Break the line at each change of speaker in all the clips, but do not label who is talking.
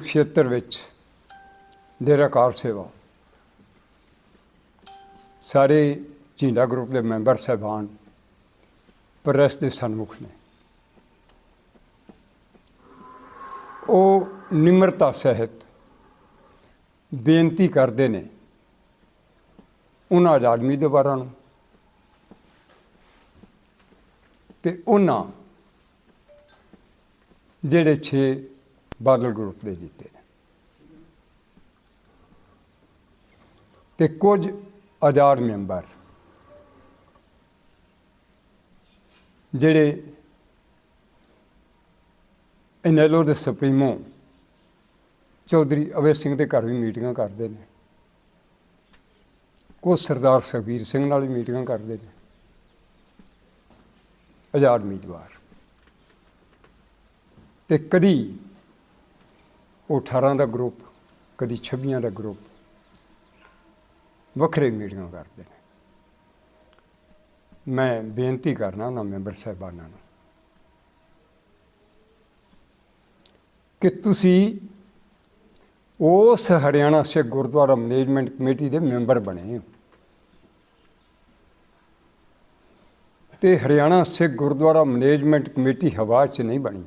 ਕੁਰੂਕਸ਼ੇਤਰ ਵਿੱਚ ਡੇਰਾ ਕਾਰ ਸੇਵਾ। ਸਾਰੇ ਝੀਂਡਾ ਗਰੁੱਪ ਦੇ ਮੈਂਬਰ ਸਹਿਬਾਨ, ਪ੍ਰੈਸ ਦੇ ਸਨਮੁਖ ਨੇ। ਉਹ ਨਿਮਰਤਾ ਸਹਿਤ ਬੇਨਤੀ ਕਰਦੇ ਨੇ ਉਹਨਾਂ ਆਜ਼ਾਦ ਉਮੀਦਵਾਰਾਂ ਨੂੰ ਤੇ ਉਹਨਾਂ ਜਿਹੜੇ 6 ਬਾਦਲ ਗਰੁੱਪ ਦੇ ਜਿੱਤੇ। ਨੇ ਤੇ ਕੁਝ ਆਜ਼ਾਦ ਮੈਂਬਰ ਜਿਹੜੇ ਇਨੈਲੋ ਦੇ ਸੁਪਰੀਮੋ ਚੌਧਰੀ ਅਵੇ ਸਿੰਘ ਦੇ ਘਰ ਵੀ ਮੀਟਿੰਗਾਂ ਕਰਦੇ ਨੇ। ਕੁਝ ਸਰਦਾਰ ਸੁਖਬੀਰ ਸਿੰਘ ਨਾਲ ਵੀ ਮੀਟਿੰਗਾਂ ਕਰਦੇ ਨੇ। ਆਜ਼ਾਦ ਉਮੀਦਵਾਰ। ਤੇ ਕਦੀ ਉਹ 18 ਦਾ ਗਰੁੱਪ ਕਦੀ 26 ਦਾ ਗਰੁੱਪ ਵੱਖਰੇ ਮੀਟਿੰਗਾਂ ਕਰਦੇ ਨੇ। ਮੈਂ ਬੇਨਤੀ ਕਰਨਾ ਉਹਨਾਂ ਮੈਂਬਰ ਸਾਹਿਬਾਨਾਂ ਨੂੰ ਕਿ ਤੁਸੀਂ ਉਸ ਹਰਿਆਣਾ ਸਿੱਖ ਗੁਰਦੁਆਰਾ ਮੈਨੇਜਮੈਂਟ ਕਮੇਟੀ ਦੇ ਮੈਂਬਰ ਬਣੇ ਹੋ। ਤੇ ਹਰਿਆਣਾ ਸਿੱਖ ਗੁਰਦੁਆਰਾ ਮੈਨੇਜਮੈਂਟ ਕਮੇਟੀ ਹਵਾ 'ਚ ਨਹੀਂ ਬਣੀ।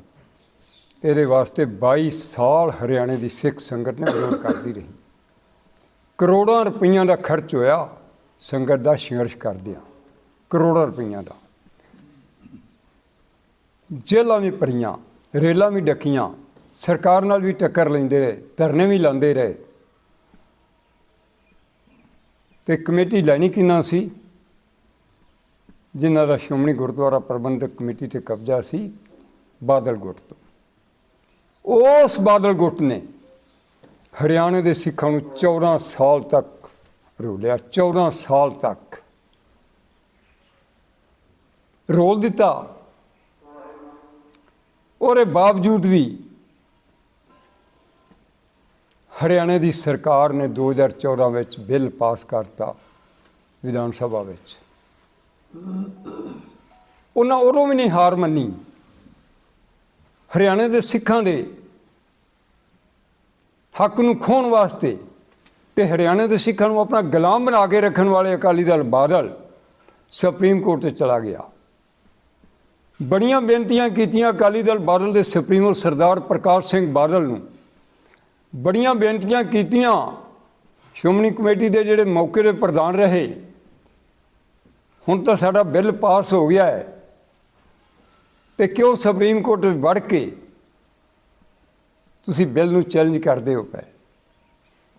ਇਹਦੇ ਵਾਸਤੇ 22 ਸਾਲ ਹਰਿਆਣੇ ਦੀ ਸਿੱਖ ਸੰਗਤ ਨੇ ਵਿਰੋਧ ਕਰਦੀ ਰਹੀ। ਕਰੋੜਾਂ ਰੁਪਈਆਂ ਦਾ ਖਰਚ ਹੋਇਆ, ਸੰਗਤ ਦਾ ਸੰਘਰਸ਼ ਕਰਦਿਆਂ। ਕਰੋੜਾਂ ਰੁਪਈਆਂ ਦਾ। ਜੇਲਾਂ ਵੀ ਭਰੀਆਂ, ਰੇਲਾਂ ਵੀ ਡੱਕੀਆਂ, ਸਰਕਾਰ ਨਾਲ ਵੀ ਟੱਕਰ ਲੈਂਦੇ ਰਹੇ, ਧਰਨੇ ਵੀ ਲਾਉਂਦੇ ਰਹੇ। ਤੇ ਕਮੇਟੀ ਲੈਣੀ ਕਿੰਨਾ ਸੀ? ਜਿਨ੍ਹਾਂ ਦਾ ਸ਼੍ਰੋਮਣੀ ਗੁਰਦੁਆਰਾ ਪ੍ਰਬੰਧਕ ਕਮੇਟੀ ਤੇ ਕਬਜ਼ਾ ਸੀ, ਬਾਦਲ ਗੁੱਟ ਤੋਂ ਉਸ ਬਾਦਲ ਗੁੱਟ ਨੇ ਹਰਿਆਣੇ ਦੇ ਸਿੱਖਾਂ ਨੂੰ 14 ਸਾਲ ਤੱਕ ਰੋਲਿਆ 14 ਸਾਲ ਤੱਕ। ਰੋਲ ਦਿੱਤਾ। ਉਹਦੇ ਬਾਵਜੂਦ ਵੀ ਹਰਿਆਣੇ ਦੀ ਸਰਕਾਰ ਨੇ 2014 ਵਿੱਚ ਬਿੱਲ ਪਾਸ ਕਰਤਾ ਵਿਧਾਨ ਸਭਾ ਵਿੱਚ। ਉਹਨਾਂ ਉਦੋਂ ਵੀ ਨਹੀਂ ਹਾਰ ਮੰਨੀ। ਹਰਿਆਣੇ ਦੇ ਸਿੱਖਾਂ ਦੇ ਹੱਕ ਨੂੰ ਖੋਣ ਵਾਸਤੇ ਤੇ ਹਰਿਆਣੇ ਦੇ ਸਿੱਖਾਂ ਨੂੰ ਆਪਣਾ ਗੁਲਾਮ ਬਣਾ ਕੇ ਰੱਖਣ ਵਾਲੇ ਅਕਾਲੀ ਦਲ ਬਾਦਲ ਸੁਪਰੀਮ ਕੋਰਟ ਤੇ ਚਲਾ ਗਿਆ। ਬੜੀਆਂ ਬੇਨਤੀਆਂ ਕੀਤੀਆਂ ਅਕਾਲੀ ਦਲ ਬਾਦਲ ਦੇ ਸੁਪਰੀਮੋ ਸਰਦਾਰ ਪ੍ਰਕਾਸ਼ ਸਿੰਘ ਬਾਦਲ ਨੂੰ। ਬੜੀਆਂ ਬੇਨਤੀਆਂ ਕੀਤੀਆਂ। ਸ਼੍ਰੋਮਣੀ ਕਮੇਟੀ ਦੇ ਜਿਹੜੇ ਮੌਕੇ ਦੇ ਪ੍ਰਧਾਨ ਰਹੇ। ਹੁਣ ਤਾਂ ਸਾਡਾ ਬਿੱਲ ਪਾਸ ਹੋ ਗਿਆ ਹੈ। ਤੇ ਕਿਉਂ ਸੁਪਰੀਮ ਕੋਰਟ ਵਿੱਚ ਵੜ ਕੇ ਤੁਸੀਂ ਬਿੱਲ ਨੂੰ ਚੈਲੰਜ ਕਰਦੇ ਹੋ ਪਏ?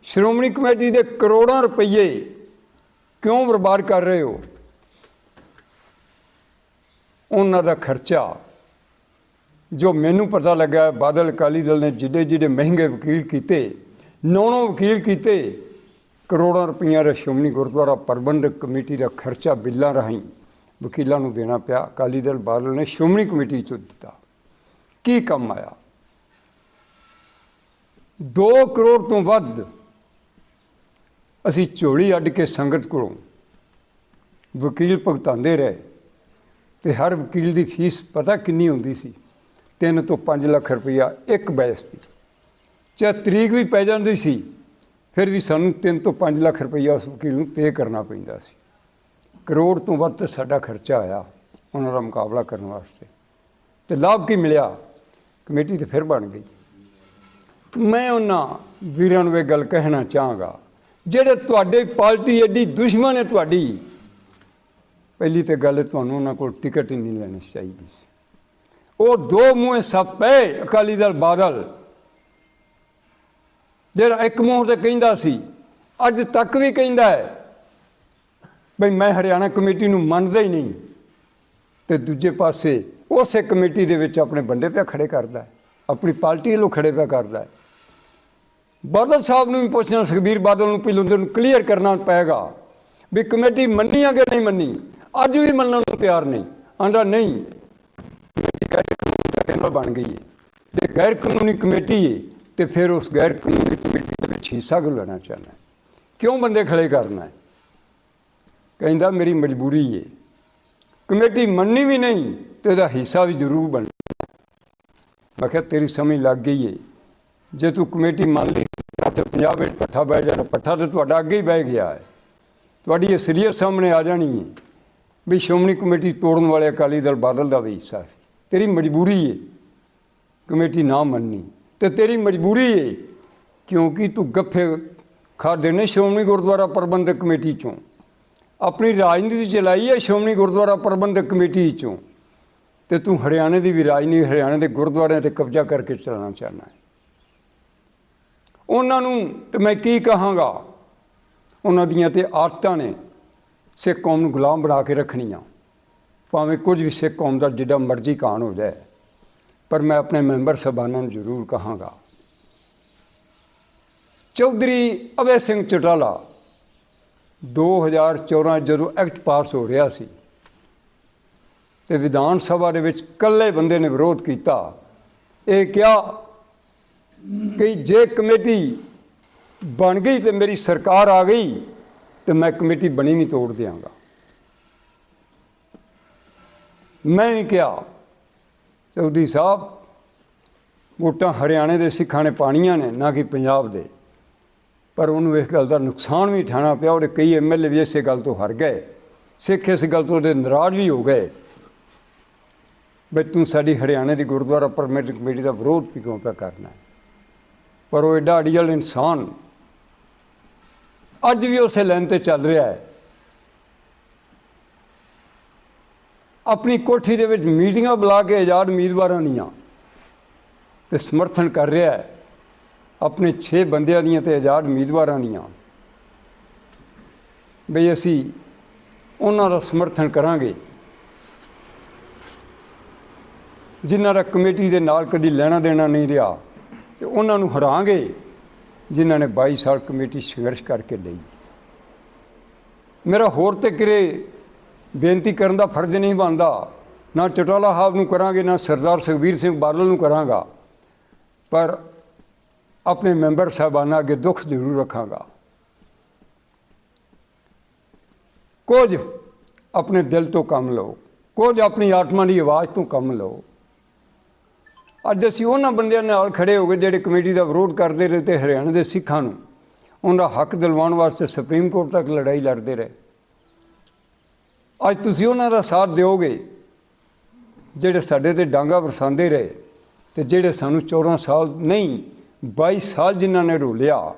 ਸ਼੍ਰੋਮਣੀ ਕਮੇਟੀ ਦੇ ਕਰੋੜਾਂ ਰੁਪਏ ਕਿਉਂ ਬਰਬਾਦ ਕਰ ਰਹੇ ਹੋ? ਉਹਨਾਂ ਦਾ ਖਰਚਾ ਜੋ ਮੈਨੂੰ ਪਤਾ ਲੱਗਾ ਬਾਦਲ ਅਕਾਲੀ ਦਲ ਨੇ ਜਿੱਡੇ ਜਿੱਡੇ ਮਹਿੰਗੇ ਵਕੀਲ ਕੀਤੇ ਨੌ-ਨੌ ਵਕੀਲ ਕੀਤੇ, ਕਰੋੜਾਂ ਰੁਪਈਆ ਦਾ ਸ਼੍ਰੋਮਣੀ ਗੁਰਦੁਆਰਾ ਪ੍ਰਬੰਧਕ ਕਮੇਟੀ ਦਾ ਖਰਚਾ ਬਿੱਲਾਂ ਰਾਹੀਂ ਵਕੀਲਾਂ ਨੂੰ ਦੇਣਾ ਪਿਆ, ਅਕਾਲੀ ਦਲ ਬਾਦਲ ਨੇ ਸ਼੍ਰੋਮਣੀ ਕਮੇਟੀ 'ਚ ਦਿੱਤਾ। ਕੀ ਕੰਮ ਆਇਆ? 2 ਕਰੋੜ ਤੋਂ ਵੱਧ ਅਸੀਂ ਝੋਲੀ ਅੱਡ ਕੇ ਸੰਗਤ ਕੋਲੋਂ ਵਕੀਲ ਭੁਗਤਾਉਂਦੇ ਰਹੇ ਤੇ ਹਰ ਵਕੀਲ ਦੀ ਫੀਸ ਪਤਾ ਕਿੰਨੀ ਹੁੰਦੀ ਸੀ? 3 ਤੋਂ 5 ਲੱਖ ਰੁਪਈਆ ਇੱਕ ਬੈਸ ਦੀ। ਚਾਹੇ ਤਰੀਕ ਵੀ ਪੈ ਜਾਂਦੀ ਸੀ, ਫਿਰ ਵੀ ਸਾਨੂੰ 3 ਤੋਂ 5 ਲੱਖ ਰੁਪਈਆ ਉਸ ਵਕੀਲ ਨੂੰ ਪੇ ਕਰਨਾ ਪੈਂਦਾ ਸੀ। ਕਰੋੜ ਤੋਂ ਵੱਧ ਸਾਡਾ ਖਰਚਾ ਆਇਆ ਉਹਨਾਂ ਦਾ ਮੁਕਾਬਲਾ ਕਰਨ ਵਾਸਤੇ। ਤੇ ਲਾਭ ਕੀ ਮਿਲਿਆ? ਕਮੇਟੀ ਤੇ ਫਿਰ ਬਣ ਗਈ। ਮੈਂ ਉਹਨਾਂ ਵੀਰਾਂ ਨੂੰ ਇਹ ਗੱਲ ਕਹਿਣਾ ਚਾਹਾਂਗਾ, ਜਿਹੜੇ ਤੁਹਾਡੇ ਪਾਰਟੀ ਐਡੀ ਦੁਸ਼ਮਣ ਹੈ ਤੁਹਾਡੀ, ਪਹਿਲੀ ਤੇ ਗੱਲ ਤੁਹਾਨੂੰ ਉਹਨਾਂ ਕੋਲ ਟਿਕਟ ਹੀ ਨਹੀਂ ਲੈਣੀ ਚਾਹੀਦੀ ਸੀ। ਉਹ ਦੋ ਮੂੰਹ ਸੱਪ ਪਏ ਅਕਾਲੀ ਦਲ ਬਾਦਲ। ਜਿਹੜਾ ਇੱਕ ਮੂੰਹ ਤੇ ਕਹਿੰਦਾ ਸੀ, ਅੱਜ ਤੱਕ ਵੀ ਕਹਿੰਦਾ ਹੈ ਬਈ ਮੈਂ ਹਰਿਆਣਾ ਕਮੇਟੀ ਨੂੰ ਮੰਨਦਾ ਹੀ ਨਹੀਂ। ਤੇ ਦੂਜੇ ਪਾਸੇ ਉਸੇ ਕਮੇਟੀ ਦੇ ਵਿੱਚ ਆਪਣੇ ਬੰਦੇ ਪਿਆ ਖੜੇ ਕਰਦਾ ਆਪਣੀ ਪਾਰਟੀ ਵੱਲੋਂ ਖੜੇ ਪਿਆ ਕਰਦਾ ਬਾਦਲ ਸਾਹਿਬ ਨੂੰ ਵੀ ਪੁੱਛਣਾ ਸੁਖਬੀਰ ਬਾਦਲ ਨੂੰ ਪਹਿਲਾਂ ਉਹਨੂੰ ਕਲੀਅਰ ਕਰਨਾ ਪਏਗਾ ਵੀ ਕਮੇਟੀ ਮੰਨੀ ਆ ਕਿ ਨਹੀਂ ਮੰਨੀ। ਅੱਜ ਵੀ ਮੰਨਣ ਨੂੰ ਤਿਆਰ ਨਹੀਂ। ਆਂਦਾ ਨਹੀਂ, ਕਮੇਟੀ ਗੈਰ ਕਾਨੂੰਨੀ ਬਣ ਗਈ ਹੈ। ਤੇ ਗੈਰ ਕਾਨੂੰਨੀ ਕਮੇਟੀ ਹੈ, ਤੇ ਫਿਰ ਉਸ ਗੈਰ ਕਾਨੂੰਨੀ ਕਮੇਟੀ ਦੇ ਵਿੱਚ ਹਿੱਸਾ ਲੈਣਾ ਚਾਹੁੰਦਾ ਕਿਉਂ ਬੰਦੇ ਖੜੇ ਕਰਨਾ ਹੈ? ਕਹਿੰਦਾ, ਮੇਰੀ ਮਜਬੂਰੀ ਹੈ ਕਮੇਟੀ ਮੰਨੀ ਵੀ ਨਹੀਂ ਤੇ ਇਹਦਾ ਹਿੱਸਾ ਵੀ ਜ਼ਰੂਰ ਬਣ ਮੈਂ ਕਿਹਾ, ਤੇਰੀ ਸਮਝ ਲੱਗ ਗਈ ਏ। ਜੇ ਤੂੰ ਕਮੇਟੀ ਮੰਨ ਲਈ, ਤੇ ਪੰਜਾਬ ਵਿੱਚ ਪੱਠਾ ਬਹਿ ਜਾਣਾ। ਪੱਠਾ ਤੇ ਤੁਹਾਡਾ ਅੱਗੇ ਹੀ ਬਹਿ ਗਿਆ ਹੈ ਤੁਹਾਡੀ ਅਸਲੀਅਤ ਸਾਹਮਣੇ ਆ ਜਾਣੀ ਹੈ ਵੀ ਸ਼੍ਰੋਮਣੀ ਕਮੇਟੀ ਤੋੜਨ ਵਾਲੇ ਅਕਾਲੀ ਦਲ ਬਾਦਲ ਦਾ ਵੀ ਹਿੱਸਾ ਸੀ। ਤੇਰੀ ਮਜਬੂਰੀ ਹੈ ਕਮੇਟੀ ਨਾ ਮੰਨਣੀ। ਤੇ ਤੇਰੀ ਮਜਬੂਰੀ ਏ ਕਿਉਂਕਿ ਤੂੰ ਗੱਫੇ ਖਾਦੇ ਨੇ ਸ਼੍ਰੋਮਣੀ ਗੁਰਦੁਆਰਾ ਪ੍ਰਬੰਧਕ ਕਮੇਟੀ ਚੋਂ। ਆਪਣੀ ਰਾਜਨੀਤੀ ਚਲਾਈ ਹੈ ਸ਼੍ਰੋਮਣੀ ਗੁਰਦੁਆਰਾ ਪ੍ਰਬੰਧਕ ਕਮੇਟੀ ਚੋਂ। ਤੇ ਤੂੰ ਹਰਿਆਣੇ ਦੀ ਵੀ ਰਾਜਨੀਤੀ, ਹਰਿਆਣੇ ਦੇ ਗੁਰਦੁਆਰਿਆਂ ਤੇ ਕਬਜ਼ਾ ਕਰਕੇ ਚਲਾਉਣਾ ਚਾਹੁੰਦਾ ਹੈ। ਉਹਨਾਂ ਨੂੰ ਤੇ ਮੈਂ ਕੀ ਕਹਾਂਗਾ? ਉਹਨਾਂ ਦੀਆਂ ਤੇ ਆਦਤਾਂ ਨੇ ਸਿੱਖ ਕੌਮ ਨੂੰ ਗੁਲਾਮ ਬਣਾ ਕੇ ਰੱਖਣੀਆਂ। ਭਾਵੇਂ ਕੁਝ ਵੀ ਸਿੱਖ ਕੌਮ ਦਾ ਜਿੱਡਾ ਮਰਜ਼ੀ ਕਾਨ ਹੋ ਜਾਏ, ਪਰ ਮੈਂ ਆਪਣੇ ਮੈਂਬਰ ਸਭਾਨਾਂ ਨੂੰ ਜ਼ਰੂਰ ਕਹਾਂਗਾ। ਚੌਧਰੀ ਅਵੇ ਸਿੰਘ ਚਟਾਲਾ 2014 ਜਦੋਂ ਐਕਟ ਪਾਸ ਹੋ ਰਿਹਾ ਸੀ ਤੇ ਵਿਧਾਨ ਸਭਾ ਦੇ ਵਿੱਚ ਇਕੱਲੇ ਬੰਦੇ ਨੇ ਵਿਰੋਧ ਕੀਤਾ, ਇਹ ਕਿਹਾ ਕਿ ਜੇ ਕਮੇਟੀ ਬਣ ਗਈ ਤੇ ਮੇਰੀ ਸਰਕਾਰ ਆ ਗਈ ਤੇ ਮੈਂ ਕਮੇਟੀ ਬਣੀ ਵੀ ਤੋੜ ਦਿਆਂਗਾ। ਮੈਂ ਵੀ ਕਿਹਾ, ਚੌਧਰੀ ਸਾਹਿਬ, ਵੋਟਾਂ ਹਰਿਆਣੇ ਦੇ ਸਿੱਖਾਂ ਨੇ ਪਾਣੀਆਂ ਨੇ, ਨਾ ਕਿ ਪੰਜਾਬ ਦੇ। ਪਰ ਉਹਨੂੰ ਇਸ ਗੱਲ ਦਾ ਨੁਕਸਾਨ ਵੀ ਉਠਾਉਣਾ ਪਿਆ ਔਰ ਕਈ ਐਮਐਲਏ ਵੀ ਇਸੇ ਗੱਲ ਤੋਂ ਹਰ ਗਏ। ਸਿੱਖ ਇਸ ਗੱਲ ਤੋਂ ਉਹਦੇ ਨਾਰਾਜ਼ ਵੀ ਹੋ ਗਏ। ਵੀ ਤੂੰ ਸਾਡੀ ਹਰਿਆਣੇ ਦੀ ਗੁਰਦੁਆਰਾ ਪਰਮਿਟ ਕਮੇਟੀ ਦਾ ਵਿਰੋਧ ਵੀ ਕਿਉਂ ਪਿਆ ਕਰਨਾ ਪਰ ਉਹ ਐਡਾ ਅੜੀਅਲ ਇਨਸਾਨ ਅੱਜ ਵੀ ਉਸੇ ਲਾਈਨ ਤੇ ਚੱਲ ਰਿਹਾ ਹੈ। ਆਪਣੀ ਕੋਠੀ ਦੇ ਵਿੱਚ ਮੀਟਿੰਗਾਂ ਬੁਲਾ ਕੇ ਆਜ਼ਾਦ ਉਮੀਦਵਾਰਾਂ ਦੀਆਂ ਤੇ ਸਮਰਥਨ ਕਰ ਰਿਹਾ ਹੈ। ਆਪਣੇ 6 ਬੰਦਿਆਂ ਦੀਆਂ ਤੇ ਆਜ਼ਾਦ ਉਮੀਦਵਾਰਾਂ ਦੀਆਂ। ਬਈ ਅਸੀਂ ਉਹਨਾਂ ਦਾ ਸਮਰਥਨ ਕਰਾਂਗੇ। ਜਿਨ੍ਹਾਂ ਦਾ ਕਮੇਟੀ ਦੇ ਨਾਲ ਕਦੀ ਲੈਣਾ ਦੇਣਾ ਨਹੀਂ ਰਿਹਾ, ਤੇ ਉਹਨਾਂ ਨੂੰ ਹਰਾਂਗੇ, ਜਿਨ੍ਹਾਂ ਨੇ 22 ਸਾਲ ਕਮੇਟੀ ਸੰਘਰਸ਼ ਕਰਕੇ ਲਈ। ਮੇਰਾ ਹੋਰ ਤੇ ਕਿਰੇ ਬੇਨਤੀ ਕਰਨ ਦਾ ਫਰਜ਼ ਨਹੀਂ ਬਣਦਾ, ਨਾ ਚਟੋਲਾ ਸਾਹਿਬ ਨੂੰ ਕਰਾਂਗੇ, ਨਾ ਸਰਦਾਰ ਸੁਖਬੀਰ ਸਿੰਘ ਬਾਦਲ ਨੂੰ ਕਰਾਂਗਾ। ਪਰ ਆਪਣੇ ਮੈਂਬਰ ਸਾਹਿਬਾਨਾਂ ਅੱਗੇ ਦੁੱਖ ਜ਼ਰੂਰ ਰੱਖਾਂਗਾ। ਕੁਝ ਆਪਣੇ ਦਿਲ ਤੋਂ ਕੰਮ ਲਓ, ਕੁਝ ਆਪਣੀ ਆਤਮਾ ਦੀ ਆਵਾਜ਼ ਤੋਂ ਕੰਮ ਲਓ। ਅੱਜ ਅਸੀਂ ਉਹਨਾਂ ਬੰਦਿਆਂ ਨਾਲ ਖੜੇ ਹੋ ਗਏ ਜਿਹੜੇ ਕਮੇਟੀ ਦਾ ਵਿਰੋਧ ਕਰਦੇ ਰਹੇ ਤੇ ਹਰਿਆਣਾ ਦੇ ਸਿੱਖਾਂ ਨੂੰ ਉਹਨਾਂ ਦਾ ਹੱਕ ਦਿਲਵਾਉਣ ਵਾਸਤੇ ਸੁਪਰੀਮ ਕੋਰਟ ਤੱਕ ਲੜਾਈ ਲੜਦੇ ਰਹੇ। ਅੱਜ ਤੁਸੀਂ ਉਹਨਾਂ ਦਾ ਸਾਥ ਦਿਓਗੇ, ਜਿਹੜੇ ਸਾਡੇ ਤੇ ਡਾਂਗਾ ਵਰਸਾਉਂਦੇ ਰਹੇ ਤੇ ਜਿਹੜੇ ਸਾਨੂੰ 14 ਸਾਲ ਨਹੀਂ 22 ਸਾਲ ਜਿਨ੍ਹਾਂ ਨੇ ਰੋਲਿਆ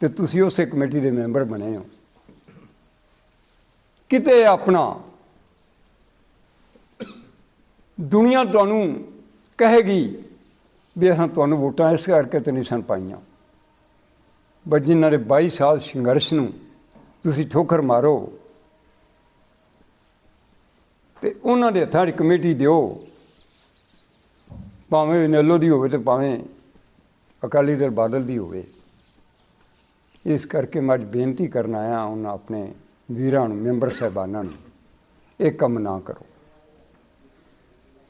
ਤੇ ਤੁਸੀਂ ਉਸੇ ਕਮੇਟੀ ਦੇ ਮੈਂਬਰ ਬਣੇ ਹੋ। ਕਿਤੇ ਆਪਣਾ ਦੁਨੀਆ ਤੁਹਾਨੂੰ ਕਹੇਗੀ ਵੀ ਅਸੀਂ ਤੁਹਾਨੂੰ ਵੋਟਾਂ ਇਸ ਕਰਕੇ ਤੇ ਨਹੀਂ ਸਨ ਪਾਈਆਂ। ਬਟ ਜਿਨ੍ਹਾਂ ਨੇ 22 ਸਾਲ ਸੰਘਰਸ਼ ਨੂੰ ਤੁਸੀਂ ਠੋਕਰ ਮਾਰੋ ਤੇ ਉਹਨਾਂ ਦੇ ਹੱਥਾਂ ਦੀ ਕਮੇਟੀ ਦਿਓ। ਭਾਵੇਂ ਨੈਲੋ ਦੀ ਹੋਵੇ ਤੇ ਭਾਵੇਂ ਅਕਾਲੀ ਦਲ ਬਾਦਲ ਦੀ ਹੋਵੇ। ਇਸ ਕਰਕੇ ਮੈਂ ਅੱਜ ਬੇਨਤੀ ਕਰਨ ਆਇਆ ਉਹਨਾਂ ਆਪਣੇ ਵੀਰਾਂ ਨੂੰ, ਮੈਂਬਰ ਸਾਹਿਬਾਨਾਂ ਨੂੰ, ਇਹ ਕੰਮ ਨਾ ਕਰੋ।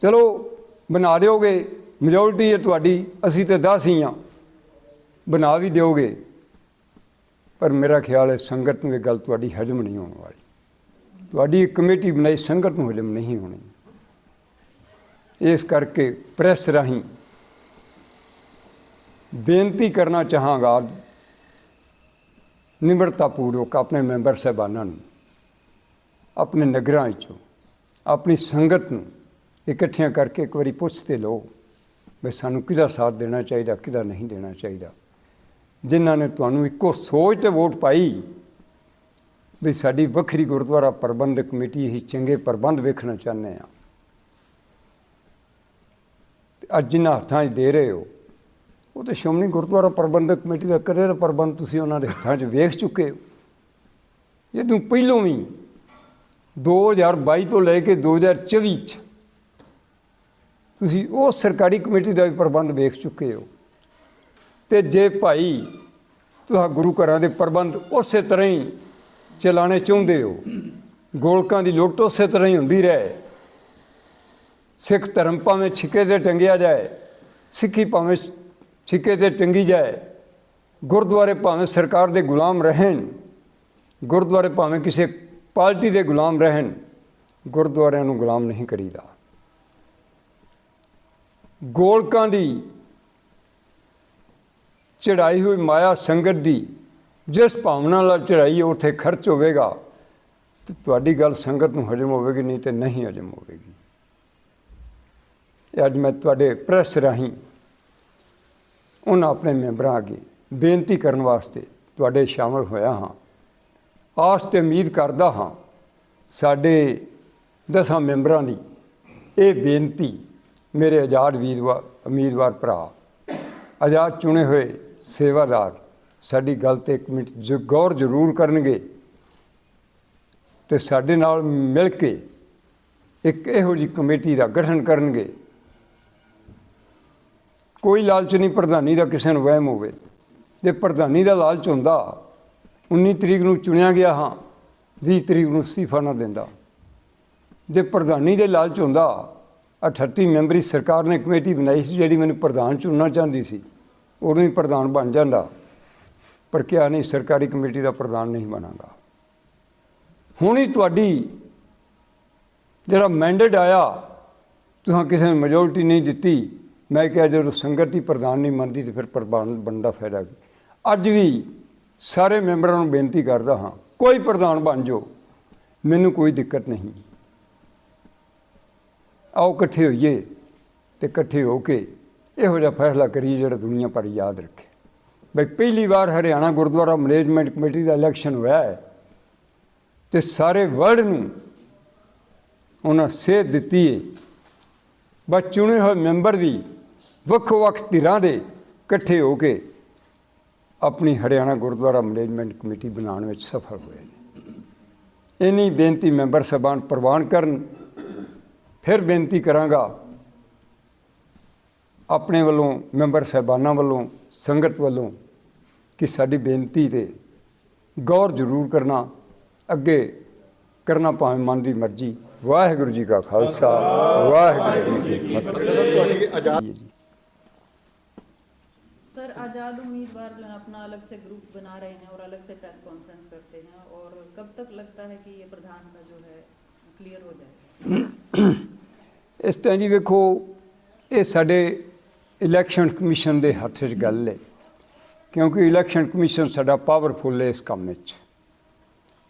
ਚਲੋ, ਬਣਾ ਦਿਓਗੇ। ਮੈਜੋਰਟੀ ਹੈ ਤੁਹਾਡੀ, ਅਸੀਂ ਤੇ 10 ਹੀ ਹਾਂ। ਬਣਾ ਵੀ ਦਿਓਗੇ। ਪਰ ਮੇਰਾ ਖਿਆਲ ਹੈ ਸੰਗਤ ਨੂੰ ਇਹ ਗੱਲ ਤੁਹਾਡੀ ਹਜਮ ਨਹੀਂ ਹੋਣ ਵਾਲੀ। ਤੁਹਾਡੀ ਇੱਕ ਕਮੇਟੀ ਬਣਾਈ, ਸੰਗਤ ਨੂੰ ਹਜਮ ਨਹੀਂ ਹੋਣੀ। ਇਸ ਕਰਕੇ ਪ੍ਰੈਸ ਰਾਹੀਂ ਬੇਨਤੀ ਕਰਨਾ ਚਾਹਾਂਗਾ ਨਿਮਰਤਾ ਪੂਰਵਕ ਆਪਣੇ ਮੈਂਬਰ ਸਾਹਿਬਾਨਾਂ ਨੂੰ, ਆਪਣੇ ਨਗਰਾਂ ਵਿੱਚੋਂ, ਆਪਣੀ ਸੰਗਤ ਨੂੰ ਇਕੱਠਿਆਂ ਕਰਕੇ ਇੱਕ ਵਾਰੀ ਪੁੱਛ ਤੇ ਲਓ ਵੀ ਸਾਨੂੰ ਕਿਹਦਾ ਸਾਥ ਦੇਣਾ ਚਾਹੀਦਾ, ਕਿਹਦਾ ਨਹੀਂ ਦੇਣਾ ਚਾਹੀਦਾ। ਜਿਨ੍ਹਾਂ ਨੇ ਤੁਹਾਨੂੰ ਇੱਕੋ ਸੋਚ ਤੇ ਵੋਟ ਪਾਈ ਵੀ ਸਾਡੀ ਵੱਖਰੀ ਗੁਰਦੁਆਰਾ ਪ੍ਰਬੰਧਕ ਕਮੇਟੀ ਹੀ ਚੰਗੇ ਪ੍ਰਬੰਧ ਵੇਖਣਾ ਚਾਹੁੰਦੇ ਆ। ਅੱਜ ਜਿਨ੍ਹਾਂ ਹੱਥਾਂ 'ਚ ਦੇ ਰਹੇ ਹੋ ਉਹ ਤੇ ਸ਼੍ਰੋਮਣੀ ਗੁਰਦੁਆਰਾ ਪ੍ਰਬੰਧਕ ਕਮੇਟੀ ਦਾ ਕਦੇ ਪ੍ਰਬੰਧ ਤੁਸੀਂ ਉਹਨਾਂ ਦੇ ਹੱਥਾਂ 'ਚ ਵੇਖ ਚੁੱਕੇ ਹੋ। ਇਹ ਤੋਂ ਪਹਿਲੋਂ ਵੀ 2022 ਤੋਂ ਲੈ ਕੇ 2024 ਚ ਤੁਸੀਂ ਉਹ ਸਰਕਾਰੀ ਕਮੇਟੀ ਦਾ ਵੀ ਪ੍ਰਬੰਧ ਵੇਖ ਚੁੱਕੇ ਹੋ। ਤੇ ਜੇ ਭਾਈ ਤੁਹਾ ਗੁਰੂ ਘਰਾਂ ਦੇ ਪ੍ਰਬੰਧ ਉਸੇ ਤਰ੍ਹਾਂ ਹੀ ਚਲਾਣੇ ਚਾਹੁੰਦੇ ਹੋ, ਗੋਲਕਾਂ ਦੀ ਲੁੱਟ ਉਸੇ ਤਰ੍ਹਾਂ ਹੀ ਹੁੰਦੀ ਰਹੇ, ਸਿੱਖ ਧਰਮ ਭਾਵੇਂ ਛਿੱਕੇ ਤੇ ਟੰਗਿਆ ਜਾਏ, ਸਿੱਖੀ ਭਾਵੇਂ ਛਿੱਕੇ ਤੇ ਟੰਗੀ ਜਾਏ। ਗੁਰਦੁਆਰੇ ਭਾਵੇਂ ਸਰਕਾਰ ਦੇ ਗੁਲਾਮ ਰਹਿਣ, ਗੁਰਦੁਆਰੇ ਭਾਵੇਂ ਕਿਸੇ ਪਾਰਟੀ ਦੇ ਗੁਲਾਮ ਰਹਿਣ, ਗੁਰਦੁਆਰਿਆਂ ਨੂੰ ਗੁਲਾਮ ਨਹੀਂ ਕਰੀਦਾ। ਗੋਲਕਾਂ ਦੀ ਚੜਾਈ ਹੋਈ ਮਾਇਆ ਸੰਗਤ ਦੀ, ਜਿਸ ਭਾਵਨਾ ਨਾਲ ਚੜਾਈ ਉੱਥੇ ਖਰਚ ਹੋਵੇਗਾ, ਤੇ ਤੁਹਾਡੀ ਗੱਲ ਸੰਗਤ ਨੂੰ ਹਜਮ ਹੋਵੇਗੀ, ਨਹੀਂ ਤੇ ਨਹੀਂ ਹਜਮ ਹੋਵੇਗੀ। ਇਹ ਅੱਜ ਮੈਂ ਤੁਹਾਡੇ ਪ੍ਰੈਸ ਰਾਹੀਂ ਉਹਨਾਂ ਆਪਣੇ ਮੈਂਬਰਾਂ ਅੱਗੇ ਬੇਨਤੀ ਕਰਨ ਵਾਸਤੇ ਤੁਹਾਡੇ ਸ਼ਾਮਲ ਹੋਇਆ ਹਾਂ। ਆਸ ਤੇ ਉਮੀਦ ਕਰਦਾ ਹਾਂ ਸਾਡੇ ਦਸਾਂ ਮੈਂਬਰਾਂ ਦੀ ਇਹ ਬੇਨਤੀ ਮੇਰੇ ਆਜ਼ਾਦ ਵੀਰਵਾ, ਉਮੀਦਵਾਰ ਭਰਾ, ਆਜ਼ਾਦ ਚੁਣੇ ਹੋਏ ਸੇਵਾਦਾਰ, ਸਾਡੀ ਗੱਲ ਤੇ ਇੱਕ ਮਿੰਟ ਗੌਰ ਜ਼ਰੂਰ ਕਰਨਗੇ ਤੇ ਸਾਡੇ ਨਾਲ ਮਿਲ ਕੇ ਇੱਕ ਇਹੋ ਜਿਹੀ ਕਮੇਟੀ ਦਾ ਗਠਨ ਕਰਨਗੇ। ਕੋਈ ਲਾਲਚ ਨਹੀਂ, ਪ੍ਰਧਾਨੀ ਦਾ ਕਿਸੇ ਨੂੰ ਵਹਿਮ ਹੋਵੇ। ਜੇ ਪ੍ਰਧਾਨੀ ਦਾ ਲਾਲਚ ਹੁੰਦਾ 19 ਤਰੀਕ ਨੂੰ ਚੁਣਿਆ ਗਿਆ ਹਾਂ 20 ਤਰੀਕ ਨੂੰ ਅਸਤੀਫਾ ਨਾ ਦਿੰਦਾ। ਜੇ ਪ੍ਰਧਾਨੀ ਦੇ ਲਾਲਚ ਹੁੰਦਾ 38 ਮੈਂਬਰੀ ਸਰਕਾਰ ਨੇ ਕਮੇਟੀ ਬਣਾਈ ਸੀ, ਜਿਹੜੀ ਮੈਨੂੰ ਪ੍ਰਧਾਨ ਚੁਣਨਾ ਚਾਹੁੰਦੀ ਸੀ, ਉਦੋਂ ਹੀ ਪ੍ਰਧਾਨ ਬਣ ਜਾਂਦਾ। ਪਰ ਕਿਹਾ ਨਹੀਂ, ਸਰਕਾਰੀ ਕਮੇਟੀ ਦਾ ਪ੍ਰਧਾਨ ਨਹੀਂ ਬਣਾਂਗਾ। ਹੁਣ ਹੀ ਤੁਹਾਡੀ ਜਿਹੜਾ ਮੈਂਡੇਟ ਆਇਆ, ਤੁਸੀਂ ਕਿਸੇ ਨੂੰ ਮੈਜੋਰਟੀ ਨਹੀਂ ਦਿੱਤੀ ਮੈਂ ਕਿਹਾ ਜਦੋਂ ਸੰਗਤ ਦੀ ਪ੍ਰਧਾਨ ਨਹੀਂ ਮੰਨਦੀ ਤੇ ਫਿਰ ਪ੍ਰਧਾਨ ਬਣਨ ਦਾ ਫਾਇਦਾ ਕੀ? ਅੱਜ ਵੀ ਸਾਰੇ ਮੈਂਬਰਾਂ ਨੂੰ ਬੇਨਤੀ ਕਰਦਾ ਹਾਂ, ਕੋਈ ਪ੍ਰਧਾਨ ਬਣ ਜਾਓ, ਮੈਨੂੰ ਕੋਈ ਦਿੱਕਤ ਨਹੀਂ। ਆਓ ਇਕੱਠੇ ਹੋਈਏ ਤੇ ਇਕੱਠੇ ਹੋ ਕੇ ਇਹੋ ਜਿਹਾ ਫੈਸਲਾ ਕਰੀਏ ਜਿਹੜਾ ਦੁਨੀਆ ਪਰ ਯਾਦ ਰੱਖੇ। ਬਈ ਪਹਿਲੀ ਵਾਰ ਹਰਿਆਣਾ ਗੁਰਦੁਆਰਾ ਮੈਨੇਜਮੈਂਟ ਕਮੇਟੀ ਦਾ ਇਲੈਕਸ਼ਨ ਹੋਇਆ ਹੈ ਤੇ ਸਾਰੇ ਵਰਲਡ ਨੂੰ ਉਹਨਾਂ ਸੇਧ ਦਿੱਤੀ ਹੈ। ਬਸ ਚੁਣੇ ਹੋਏ ਮੈਂਬਰ ਵੀ ਵੱਖੋ ਵੱਖ ਧਿਰਾਂ ਦੇ ਇਕੱਠੇ ਹੋ ਕੇ ਆਪਣੀ ਹਰਿਆਣਾ ਗੁਰਦੁਆਰਾ ਮੈਨੇਜਮੈਂਟ ਕਮੇਟੀ ਬਣਾਉਣ ਵਿੱਚ ਸਫਲ ਹੋਏ ਨੇ। ਇੰਨੀ ਬੇਨਤੀ ਮੈਂਬਰ ਸਭਾਨ ਪ੍ਰਵਾਨ ਕਰਨ ਫਿਰ ਬੇਨਤੀ ਕਰਾਂਗਾ ਆਪਣੇ ਵੱਲੋਂ ਮੈਂਬਰ ਸਾਹਿਬਾਨਾਂ ਵੱਲੋਂ ਸੰਗਤ ਵੱਲੋਂ ਕਿ ਸਾਡੀ ਬੇਨਤੀ ਤੇ ਗੌਰ ਜ਼ਰੂਰ ਕਰਨਾ ਅੱਗੇ ਕਰਨਾ ਭਾਵੇਂ ਮਨ ਦੀ ਮਰਜ਼ੀ। ਵਾਹਿਗੁਰੂ ਜੀ ਕਾ ਖਾਲਸਾ ਵਾਹਿਗੁਰੂ ਜੀ ਕੀ ਫਤਿਹ
ਤੁਹਾਡੀ ਆਜ਼ਾਦ
ਜੀ
सर आज़ाद उम्मीदवार जो है अपना अलग से ग्रुप बना रहे हैं और अलग से प्रेस कॉन्फ्रेंस करते हैं और कब तक लगता है कि ये प्रधान का जो है क्लियर हो जाएगा
ਇਸ ਤਰ੍ਹਾਂ ਜੀ ਵੇਖੋ ਇਹ ਸਾਡੇ ਇਲੈਕਸ਼ਨ ਕਮਿਸ਼ਨ ਦੇ ਹੱਥ 'ਚ ਗੱਲ ਹੈ ਕਿਉਂਕਿ ਇਲੈਕਸ਼ਨ ਕਮਿਸ਼ਨ ਸਾਡਾ ਪਾਵਰਫੁਲ ਹੈ ਇਸ ਕੰਮ ਵਿੱਚ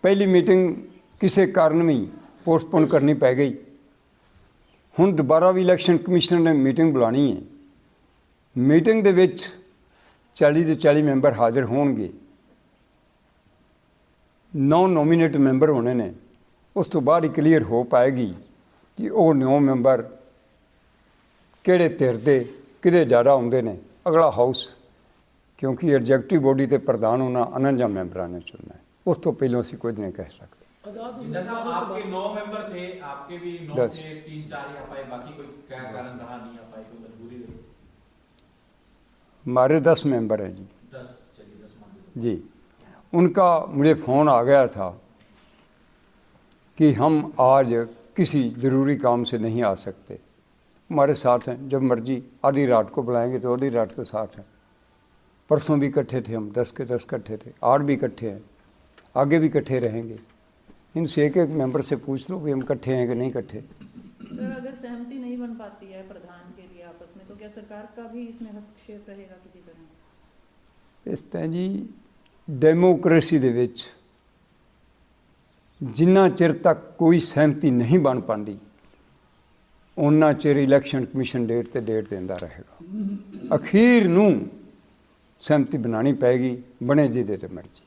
ਪਹਿਲੀ ਮੀਟਿੰਗ ਕਿਸੇ ਕਾਰਨ ਵੀ ਪੋਸਟਪੋਨ ਕਰਨੀ ਪੈ ਗਈ ਹੁਣ ਦੁਬਾਰਾ ਵੀ ਇਲੈਕਸ਼ਨ ਕਮਿਸ਼ਨ ਨੇ ਮੀਟਿੰਗ ਬੁਲਾਣੀ ਹੈ ਮੀਟਿੰਗ ਦੇ ਵਿੱਚ 40 ਦੇ 40 ਮੈਂਬਰ ਹਾਜ਼ਰ ਹੋਣਗੇ ਨੌ ਨੋਮੀਨੇਟ ਮੈਂਬਰ ਹੋਣੇ ਨੇ ਉਸ ਤੋਂ ਬਾਅਦ ਹੀ ਕਲੀਅਰ ਹੋ ਪਾਏਗੀ ਕਿ ਉਹ ਨੌ ਮੈਂਬਰ ਕਿਹੜੇ ਧਿਰ ਦੇ ਕਿਹਦੇ ਜ਼ਿਆਦਾ ਹੁੰਦੇ ਨੇ ਅਗਲਾ ਹਾਊਸ ਕਿਉਂਕਿ ਐਗਜ਼ੈਕਟਿਵ ਬੋਡੀ ਤੇ ਪ੍ਰਧਾਨ ਹੋਣਾ ਅਨੰਜਾ ਮੈਂਬਰਾਂ ਨੇ ਚੁਣਨਾ ਹੈ ਉਸ ਤੋਂ ਪਹਿਲਾਂ ਅਸੀਂ ਕੁਝ ਨਹੀਂ ਕਹਿ ਸਕਦੇ
जिंदा साहब आपके नौ मेंबर थे आपके भी नौ
दस।
थे तीन चार ही आ पाए बाकी कोई क्या कारण रहा नहीं आ पाए कोई मजबूरी रही
हमारे दस मेंबर हैं जी। जी। उनका मुझे फ़ोन आ गया था कि हम आज किसी ज़रूरी काम से नहीं आ सकते। हमारे साथ हैं, जब मर्ज़ी आधी रात को बुलाएँगे तो आधी रात के साथ हैं। परसों भी इकट्ठे थे हम, दस के दस इकट्ठे थे आठ भी इकट्ठे हैं, आगे भी इकट्ठे रहेंगे। इनसे एक एक मेंबर से पूछ लो कि हम इकट्ठे हैं कि नहीं इकट्ठे।
सर, अगर सहमति नहीं बन पाती है प्रधान के क्या सरकार का भी इसमें हस्तक्षेप रहेगा किसी तरह
ਇਸ ਤਰ੍ਹਾਂ ਜੀ ਡੈਮੋਕ੍ਰੇਸੀ ਦੇ ਵਿੱਚ ਜਿੰਨਾ ਚਿਰ ਤੱਕ ਕੋਈ ਸਹਿਮਤੀ ਨਹੀਂ ਬਣ ਪਾਉਂਦੀ ਉਹਨਾਂ ਚਿਰ ਇਲੈਕਸ਼ਨ ਕਮਿਸ਼ਨ ਡੇਟ ਤੇ ਡੇਟ ਦਿੰਦਾ ਰਹੇਗਾ ਅਖੀਰ ਨੂੰ ਸਹਿਮਤੀ ਬਣਾਉਣੀ ਪੈਗੀ ਬਣੇ ਜਿਹਦੇ ਤੇ ਮਰਜ਼ੀ